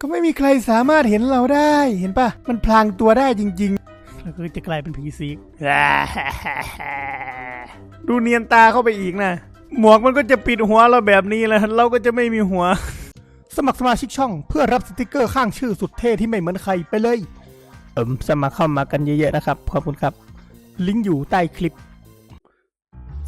ก็ไม่มีใครสามารถเห็นเราได้เห็นปะมันพลางตัวได้จริงๆแล้วก็จะกลายเป็นผีซีกดูเนียนตาเข้าไปอีกนะ หมวกมันก็จะปิดหัวเราแบบนี้แล้วเราก็จะไม่มีหัว สมัครสมาชิกช่องเพื่อรับสติกเกอร์ข้างชื่อสุดเท่ที่ไม่เหมือนใครไปเลย เอิมสมัครเข้ามากันเยอะๆนะครับขอบคุณครับ ลิงก์อยู่ใต้คลิป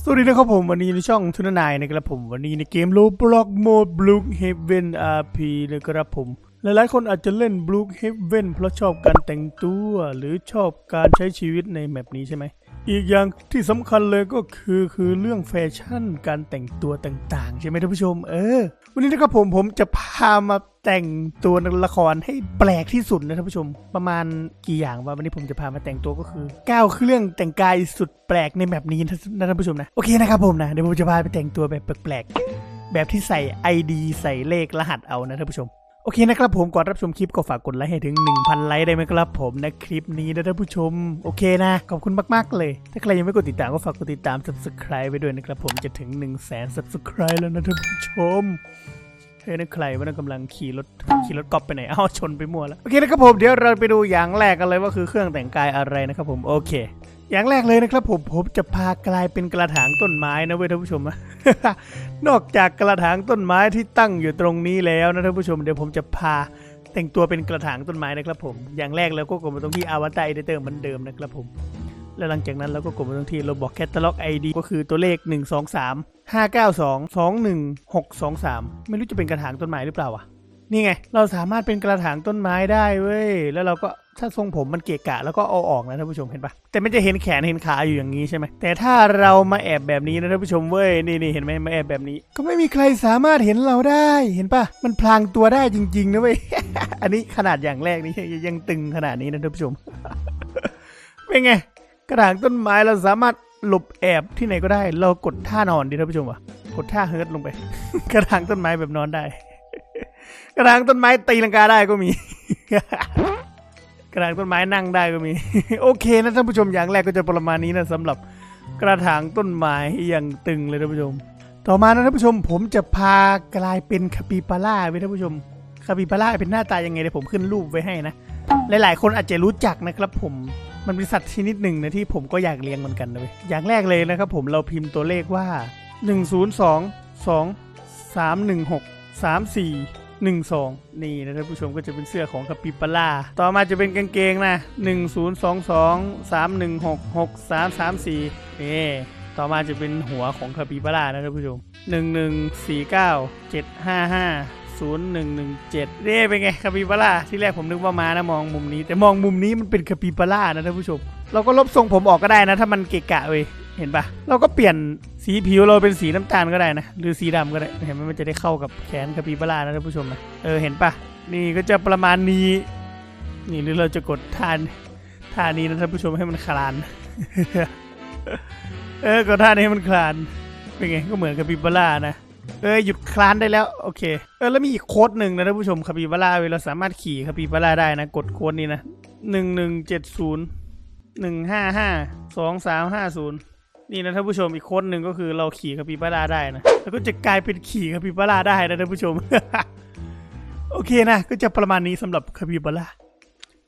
สวัสดีนะครับผมวันนี้ในช่องทุนนายนะครับผมวันนี้ในเกมโลบล็อกโหมดบลูเฮเวนอาร์พีนะครับผม หลายๆ คนอาจจะเล่นบลูเฮเวนเพราะชอบการแต่งตัวหรือชอบการใช้ชีวิตในแมปนี้ใช่ไหม อีกอย่างที่สำคัญเลยก็คือคือเรื่องแฟชั่นการแต่งตัวต่างๆ ใช่ไหมท่านผู้ชม เออ วันนี้นะครับผมผมจะพามาแต่งตัวละครให้แปลกที่สุดนะท่านผู้ชม ประมาณกี่อย่างว่าวันนี้ผมจะพามาแต่งตัวก็คือ9เครื่องแต่งกายสุดแปลกในแบบนี้นะท่านผู้ชมนะโอเคนะครับผมนะเดี๋ยวผมจะพาไปแต่งตัวแบบแปลกๆแบบที่ใส่ ID ใส่เลขรหัสเอานะท่านผู้ชม โอเคนะครับผมก่อนรับชมคลิปก็ฝากกดไลค์ให้ถึง 1,000 ไลค์ได้ไหมครับผมในคลิปนี้นะท่านผู้ชม โอเคนะ ขอบคุณมาก ๆ เลย ถ้าใครยังไม่กดติดตามก็ฝากกดติดตาม subscribe ไปด้วยนะครับผมจะถึง 1 0 0 0 0แสน subscribe แล้วนะท่านผู้ชมเฮ้ยนั่นใครวะนั่นกำลังขี่รถขี่รถกอล์ฟไปไหนอ้าวชนไปมั่วแล้ว โอเคนะครับผมเดี๋ยวเราไปดูอย่างแรกกันเลยว่าคือเครื่องแต่งกายอะไรนะครับผมโอเค อย่างแรกเลยนะครับผมผมจะพากลายเป็นกระถางต้นไม้นะเว้ยท่านผู้ชม นอกจากกระถางต้นไม้ที่ตั้งอยู่ตรงนี้แล้วนะท่านผู้ชมเดี๋ยวผมจะพาแต่งตัวเป็นกระถางต้นไม้นะครับผม อย่างแรกเราก็กดมาตรงที่อวตารเอเดเตอร์เหมือนเดิมนะครับผม แล้วหลังจากนั้นเราก็กดมาตรงที่เราบอกแคตตาล็อก ID ก็คือตัวเลข 1 2 3 5 9 2 2 1 6 2 3 ไม่รู้จะเป็นกระถางต้นไม้หรือเปล่าวะ นี่ไง เราสามารถเป็นกระถางต้นไม้ได้เว้ย แล้วเราก็ถ้าทรงผมมันเกะกะแล้วก็เอาออกนะท่านผู้ชมเห็นปะแต่มันจะเห็นแขนเห็นขาอยู่อย่างนี้ใช่ไหมแต่ถ้าเรามาแอบแบบนี้นะท่านผู้ชมเว้ยนี่นี่เห็นไหมมาแอบแบบนี้ ก็ไม่มีใครสามารถเห็นเราได้เห็นปะมันพลางตัวได้จริงๆนะเว้ยอันนี้ขนาดอย่างแรกนี่ยังตึงขนาดนี้นะท่านผู้ชมเป็นไงกระถางต้นไม้เราสามารถหลบแอบที่ไหนก็ได้ เรากดท่านอนดีท่านผู้ชมวะกดท่าเฮิร์ตลงไป กระถางต้นไม้แบบนอนได้ กระถางต้นไม้ตีลังกาได้ก็มี กระถางต้นไม้นั่งได้ก็มี โอเคนะท่านผู้ชมอย่างแรกก็จะประมาณนี้นะสำหรับกระถางต้นไม้อย่างตึงเลยท่านผู้ชม ต่อมานะท่านผู้ชม ผมจะพากลายเป็นคาปิบาร่าไว้ท่านผู้ชมคาปิบาร่าเป็นหน้าตายังไงเดี๋ยวผมขึ้นรูปไว้ให้นะ หลายๆ คนอาจจะรู้จักนะครับผมมันเป็นสัตว์ชนิดหนึ่งนะที่ผมก็อยากเลี้ยงเหมือนกันนะเว้ยอย่างแรกเลยนะครับผมเราพิมพ์ตัวเลขว่า 1 0 2 2 3 1 6 3 4 1 2 นี่นะท่านผู้ชมก็จะเป็นเสื้อของคาปิบาร่าต่อมาจะเป็นกางเกงนะ 1 0 2 2 3 1 6 6 3 3 4นี่ต่อมาจะเป็นหัวของคาปิบาร่านะท่านผู้ชม 1 1 4 9 7 5 5 0117นี่เป็นไงคาปิบาร่าที่แรกผมนึกว่ามานะมองมุมนี้ แต่มองมุมนี้มันเป็นคาปิบาร่านะท่านผู้ชม เราก็ลบทรงผมออกก็ได้นะ ถ้ามันเกะกะเว้ย เห็นปะเราก็เปลี่ยนสีผิวเราเป็นสีน้ำตาลก็ได้นะ หรือสีดำก็ได้ เห็นไหมมันจะได้เข้ากับแขนคาปิบาร่านะท่านผู้ชมนะเออเห็นปะนี่ก็จะประมาณนี้ นี่หรือเราจะกดท่านท่านี้นะท่านผู้ชมให้มันคลาน เออกดท่านี้ให้มันคลานเป็นไงก็เหมือนคาปิบาร่านะเออหยุดคลานได้แล้วโอเคเออแล้วมีอีกโค้ดหนึ่งนะท่านผู้ชมคาปิบาร่าเวลาสามารถขี่คาปิบาร่าได้นะ กดโค้ดนี้นะหนึ่งหนึ่งเจ็ดศูนย์หนึ่งห้าห้าสองสามห้าศูนย์ นี่นะท่านผู้ชมอีกโค้ดหนึ่งก็คือเราขี่คาปิบาร่าได้นะแล้วก็จะกลายเป็นขี่คาปิบาร่าได้นะท่านผู้ชม โอเคนะก็จะประมาณนี้สำหรับคาปิบาร่า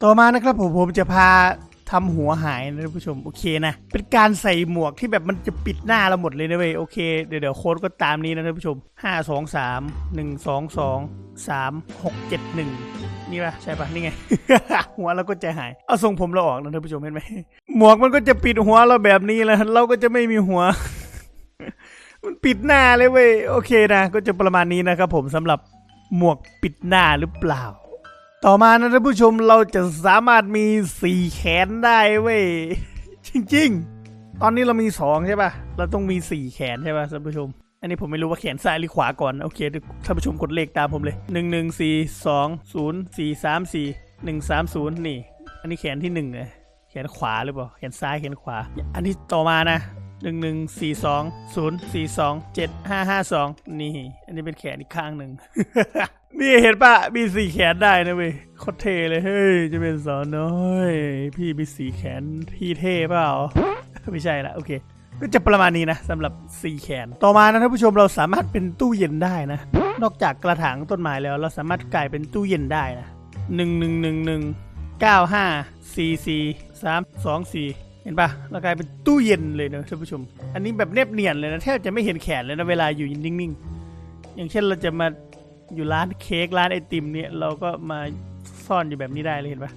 ต่อมานะครับผมผมจะพาทำหัวหายนะท่านผู้ชมโอเคนะเป็นการใส่หมวกที่แบบมันจะปิดหน้าเราหมดเลยนะเว้ยโอเคเดี๋ยวเดี๋ยวโค้ดก็ตามนี้นะท่านผู้ชมห้าสองสามหนึ่งสามหกเจ็ดหนึ่งนี่ปะใช่ปะนี่ไง หัวเราก็จะหาย เอาทรงผมเราออกนะท่านผู้ชมเห็นไหม หมวกมันก็จะปิดหัวเราแบบนี้แล้ว เราก็จะไม่มีหัว มันปิดหน้าเลยเว้ย โอเคนะ ก็จะประมาณนี้นะครับผมสำหรับหมวกปิดหน้าหรือเปล่า ต่อมานะท่านผู้ชมเราจะสามารถมีสี่แขนได้เว้ย จริง ๆ ตอนนี้เรามีสองใช่ป่ะเราต้องมีสี่แขนใช่ป่ะท่านผู้ชม อันนี้ผมไม่รู้ว่าแขนซ้ายหรือขวาก่อน โอเคท่านผู้ชมกดเลขตามผมเลยหนึ่งหนึ่งสี่สองศูนย์สี่สามสี่หนึ่งสามศูนย์นี่ อันนี้แขนที่หนึ่งเลยแขนขวาหรือเปล่า แขนซ้ายแขนขวา อันที่ต่อมานะหนึ่งหนึ่งสี่สองศูนย์สี่สองเจ็ดห้าห้าสองนี่ อันนี้เป็นแขนอีกข้างหนึ่ง นี่เห็นปะมีสี่แขนได้นะเว้ยโคตรเท่เลยเฮ้ยจะเป็นสาวน้อย พี่มีสี่แขนพี่เท่เปล่า ไม่ใช่ละโอเค ก็จะประมาณนี้นะสำหรับซีแคนต่อมานะท่านผู้ชมเราสามารถเป็นตู้เย็นได้นะ นอกจากกระถางต้นไม้แล้ว เราสามารถกลายเป็นตู้เย็นได้นะหนึ่งหนึ่งหนึ่งหนึ่งเก้าห้าสี่สี่สามสองสี่เห็นปะเรากลายเป็นตู้เย็นเลยนะท่านผู้ชม อันนี้แบบเนียบเนียนเลยนะแทบจะไม่เห็นแขนเลยนะเวลาอยู่นิ่งๆ อย่างเช่นเราจะมาอยู่ร้านเค้กร้านไอติมเนี่ยเราก็มาซ่อนอยู่แบบนี้ได้เลยเห็นปะ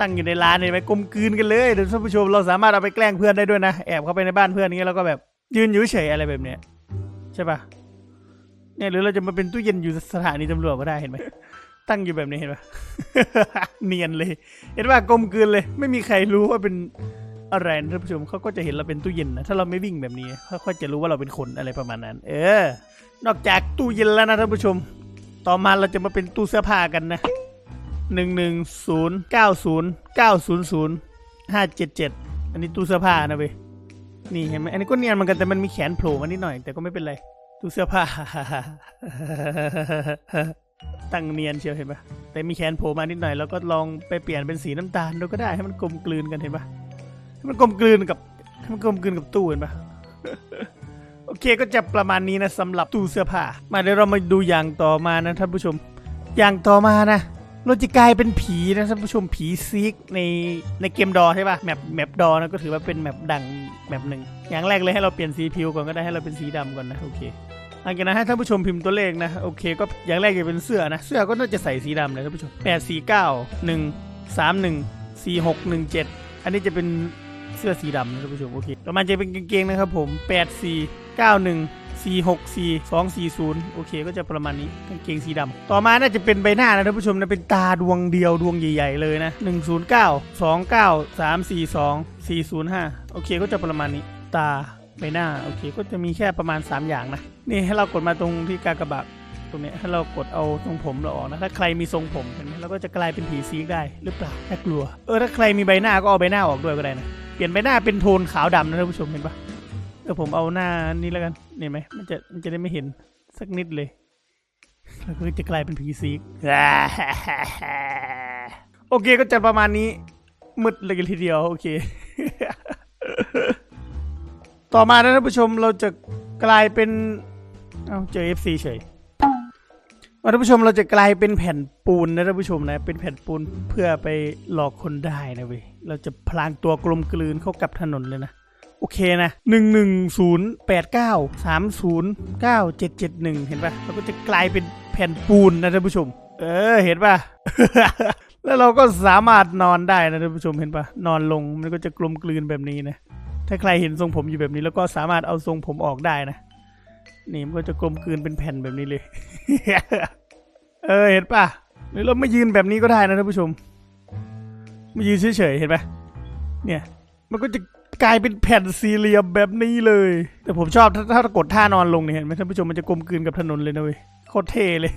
ตั้งอยู่ในร้านเลยไปกลมกลืนกันเลยท่านผู้ชมเราสามารถเอาไปแกล้งเพื่อนได้ด้วยนะแอบเข้าไปในบ้านเพื่อนนี้แล้วก็แบบยืนอยู่เฉยอะไรแบบเนี้ยใช่ปะเนี่ยหรือเราจะมาเป็นตู้เย็นอยู่สถานีตำรวจก็ได้เห็นไหมตั้งอยู่แบบนี้เห็นปะเนียนเลย เห็นปะกลมกลืนเลย ไม่มีใครรู้ว่าเป็นอะไรนะท่านผู้ชมเขาก็จะเห็นเราเป็นตู้เย็นนะถ้าเราไม่วิ่งแบบนี้เขาก็จะรู้ว่าเราเป็นคนอะไรประมาณนั้น เออ นอกจากตู้เย็นแล้วนะท่านผู้ชม ต่อมาเราจะมาเป็นตู้เสื้อผ้ากันนะ หนึ่งหนึ่งศูนย์เก้าศูนย์เก้าศูนย์ศูนย์ห้าเจ็ดเจ็ดอันนี้ตู้เสื้อผ้านะเว้ยนี่เห็นไหมอันนี้ก็เนียนเหมือนกันแต่มันมีแขนโผล่มานิดหน่อย แต่ก็ไม่เป็นไรตู้เสื้อผ้า ตั้งเนียนเชียวเห็นปะแต่มีแขนโผล่มานิดหน่อยแล้วก็ลองไปเปลี่ยนเป็นสีน้ำตาลดูก็ได้ให้มันกลมกลืนกันเห็นปะให้มันกลมกลืนกับให้มันกลมกลืนกับตู้เห็นปะโอเคก็จะประมาณนี้นะสำหรับตู้เสื้อผ้า มาเดี๋ยวเรามาดูอย่างต่อมานะท่านผู้ชม อย่างต่อมานะ เราจะกลายเป็นผีนะท่านผู้ชมผีซิกในในเกมดอใช่ป่ะแมปแมปดอนะก็ถือว่าเป็นแมปดังแมปหนึ่งอย่างแรกเลยให้เราเปลี่ยนสีผิวก่อนก็ได้ให้เราเป็นสีดำก่อนนะโอเคหลังจากนั้นให้ท่านผู้ชมพิมพ์ตัวเลขนะโอเค ก็อย่างแรกจะเป็นเสื้อนะเสื้อก็น่าจะใส่สีดำเลยท่านผู้ชมแปดสี่เก้าหนึ่งสามหนึ่งสี่หกหนึ่งเจ็ดอันนี้จะเป็นเสื้อสีดำนะท่านผู้ชมโอเคต่อมาจะเป็นกางเกงนะครับผมแปดสี่เก้าหนึ่ง 4 6 4 2 4 0 โอเคก็จะประมาณนี้กางเกงสีดำต่อมาน่าจะเป็นใบหน้านะท่านผู้ชมนะเป็นตาดวงเดียวดวงใหญ่ ๆ เลยนะ 109 29 342 405 โอเคก็จะประมาณนี้ ตาใบหน้า โอเค ก็จะมีแค่ประมาณ 3 อย่างนะ นี่ให้เรากดมาตรงที่กากบาทตรงนี้ให้เรากดเอาทรงผมเราออกนะถ้าใครมีทรงผมเห็นไหมเราก็จะกลายเป็นผีซีกได้หรือเปล่าน่ากลัวเออถ้าใครมีใบหน้าก็เอาใบหน้าออกด้วยก็ได้นะเปลี่ยนใบหน้าเป็นโทนขาวดำนะท่านผู้ชมเห็นปะ เดี๋ยวผมเอาหน้านี้แล้วกันเห็นไหมมันจะมันจะได้ไม่เห็นสักนิดเลยแล้วก็จะกลายเป็นผีซีกโอเคก็จะประมาณนี้มืดเลยกันทีเดียวโอเค ต่อมานะท่านผู้ชมเราจะกลายเป็นเอาเจอ FC เฉยท่านผู้ชมเราจะกลายเป็นแผ่นปูนนะท่านผู้ชมนะเป็นแผ่นปูนเพื่อไปหลอกคนได้นะเว้ยเราจะพลางตัวกลมกลืนเข้ากับถนนเลยนะ โอเคนะหนึ่งหนึ่งศูนย์แปดเก้าสามศูนย์เก้าเจ็ดเจ็ดหนึ่งเห็นปะเราก็จะกลายเป็นแผ่นปูนนะท่านผู้ชม เออเห็นปะแล้วเราก็สามารถนอนได้นะท่านผู้ชมเห็นปะนอนลงมันก็จะกลมกลืนแบบนี้นะถ้าใครเห็นทรงผมอยู่แบบนี้ แล้วก็สามารถเอาทรงผมออกได้นะนี่มันก็จะกลมกลืนเป็นแผ่นแบบนี้เลย เออเห็นปะหรือเราไม่ยืนแบบนี้ก็ได้นะท่านผู้ชมไมายืนเฉยๆเห็นปะเนี่ย มันก็จะ กลายเป็นแผ่นสี่เหลี่ยมแบบนี้เลย แต่ผมชอบถ้าถ้ากดท่านอนลงเนี่ยเห็นไหมท่านผู้ชมมันจะกลมกลืนกับถนนเลยนะเว้ยโคตรเท่เลย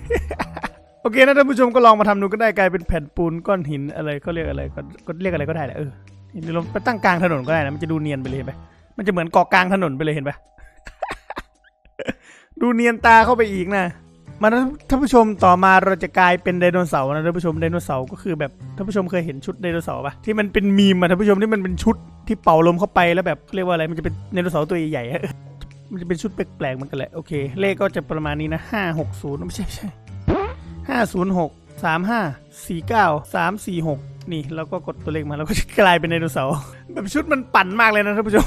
โอเคนะท่านผู้ชมก็ลองมาทำดูก็ได้กลายเป็นแผ่นปูนก้อนหินอะไรเขาเรียกอะไรก็เรียกอะไรก็ได้แหละเออเดี๋ยวเราไปตั้งกลางถนนก็ได้นะมันจะดูเนียนไปเลยเห็นไหมมันจะเหมือนเกาะกลางถนนไปเลยเห็นปะดูเนียนตาเข้าไปอีกนะมาท่านผู้ชมต่อมาเราจะกลายเป็นไดโนเสาร์นะท่านผู้ชมไดโนเสาร์ก็คือแบบท่านผู้ชมเคยเห็นชุดไดโนเสาร์ปะที่มันเป็นมีมอะท่านผู้ชมที่มันเป็นชุด ที่เป่าลมเข้าไปแล้วแบบเรียกว่าอะไรมันจะเป็นไดโนเสาร์ตัวใหญ่ๆมันจะเป็นชุดแปลกๆเหมือนกันแหละโอเค เลขก็จะประมาณนี้นะห้าหกศูนย์ไม่ใช่ไม่ใช่ห้าศูนย์หกสามห้าสี่เก้าสามสี่หกนี่แล้วก็กดตัวเลขมาแล้วก็จะกลายเป็นไดโนเสาร์แบบชุดมันปั่นมากเลยนะท่านผู้ชม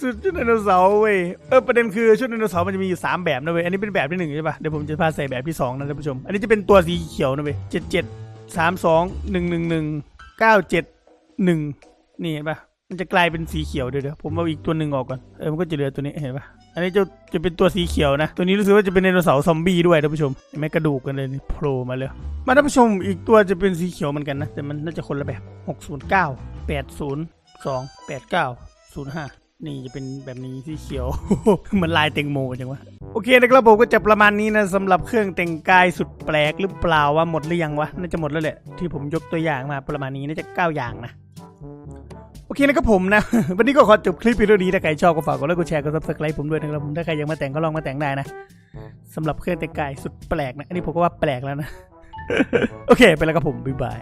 ชุดไดโนเสาร์เว้ยเออประเด็นคือชุดไดโนเสาร์มันจะมีอยู่3แบบนะเว้ยอันนี้เป็นแบบที่หนึ่งใช่ปะเดี๋ยวผมจะพาใส่แบบที่2นะท่านผู้ชม อันนี้จะเป็นตัวสีเขียวนะเว้ยเจ็ดเจ็ดสามสองหนึ่งหนึ่งหนึ่งเก้าเจ็ดหนึ่งนี่เห็นปะ มันจะกลายเป็นสีเขียวเดี๋ยวเดียวผมเอาอีกตัวหนึ่งออกก่อน เออมันก็จะเหลือตัวนี้เห็นปะอันนี้จะจะเป็นตัวสีเขียวนะ ตัวนี้รู้สึกว่าจะเป็นไดโนเสาร์ซอมบี้ด้วยท่านผู้ชมเห็นไหมกระดูกกันเลยนี่โผล่มาเลยมาท่านผู้ชมอีกตัวจะเป็นสีเขียวเหมือนกันนะ แต่มันน่าจะคนละแบบ 609 802 89 05นี่จะเป็นแบบนี้สีเขียวเหมือนลายแตงโมจังวะโอเคนะครับผมก็จะประมาณนี้นะสำหรับเครื่องแต่งกายสุดแปลกหรือเปล่าว่าหมดหรือยังวะน่าจะหมดแล้วแหละที่ผมยกตัวอย่างมาประมาณนี้น่าจะ9อย่างนะ เคนะครับผมนะ วันนี้ก็ขอจบคลิปวิดีโอนี้ถ้าใครชอบก็ฝากกดไลค์กดแชร์กดซับสไครต์ผมด้วยนะครับผมถ้าใครยังมาแต่งก็ลองมาแต่งได้นะสำหรับเครื่องแต่งกายสุดแปลกนะ อันนี้ผมก็ว่าแปลกแล้วนะ โอเค ไปแล้วครับผม บ๊ายบาย